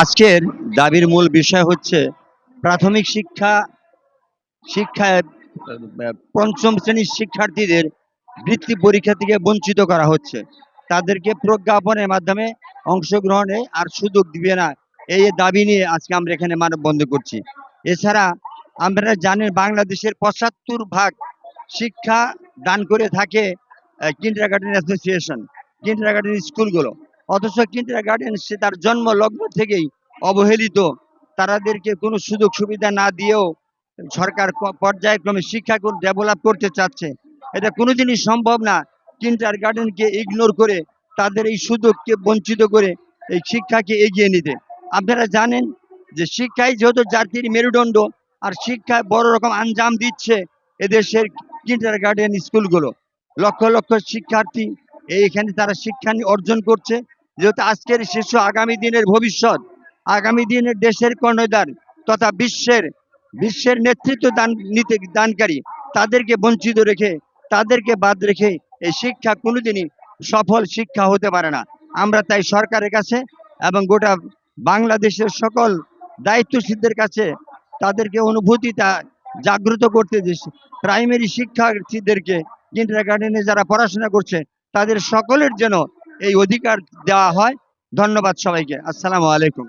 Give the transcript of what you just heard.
আজকের দাবির মূল বিষয় হচ্ছে প্রাথমিক শিক্ষা, শিক্ষায়, পঞ্চম শ্রেণির শিক্ষার্থীদের বৃত্তি পরীক্ষা থেকে বঞ্চিত করা হচ্ছে। তাদেরকে প্রজ্ঞাপনের মাধ্যমে অংশগ্রহণে আর সুযোগ দিবে না। এই দাবি নিয়ে আজকে আমরা এখানে মানববন্ধন করছি। এছাড়া আপনারা জানেন বাংলাদেশের পঁচাত্তর ভাগ শিক্ষা দান করে থাকে kindergarten association kindergarten স্কুলগুলো অথচ কিন্ডার গার্ডেন সে তার জন্ম লগ্ন থেকেই অবহেলিত। তারাদেরকে কোনো সুযোগ সুবিধা না দিয়েও সরকার পর্যায়ক্রমে শিক্ষাকে ডেভেলপ করতে চাচ্ছে। এটা কোনো কোনোদিনই সম্ভব না কিন্ডার গার্ডেনকে ইগনোর করে তাদের এই সুযোগকে বঞ্চিত করে এই শিক্ষাকে এগিয়ে নিতে। আপনারা জানেন যে শিক্ষাই যেহেতু জাতির মেরুদণ্ড, আর শিক্ষায় বড় রকম আঞ্জাম দিচ্ছে এদেশের কিন্ডার গার্ডেন স্কুলগুলো লক্ষ লক্ষ শিক্ষার্থী এইখানে তারা শিক্ষা অর্জন করছে। যেহেতু আজকের শিশু আগামী দিনের ভবিষ্যৎ, আগামী দিনের দেশের কর্ণধার তথা বিশ্বের বিশ্বের নেতৃত্ব দান, নিতে, দানকারী, তাদেরকে বঞ্চিত রেখে, তাদেরকে বাদ রেখে এই শিক্ষা কোনোদিনই সফল শিক্ষা হতে পারে না। আমরা তাই সরকারের কাছে এবং গোটা বাংলাদেশের সকল দায়িত্বশীলদের কাছে তাদেরকে অনুভূতিটা জাগ্রত করতে যে প্রাইমারি শিক্ষার্থীদেরকে কিন্ডার গার্ডেনে যারা পড়াশোনা করছে, তাদের সকলের যেন এই অধিকার দেওয়া হয়। ধন্যবাদ সবাইকে। আসসালামু আলাইকুম।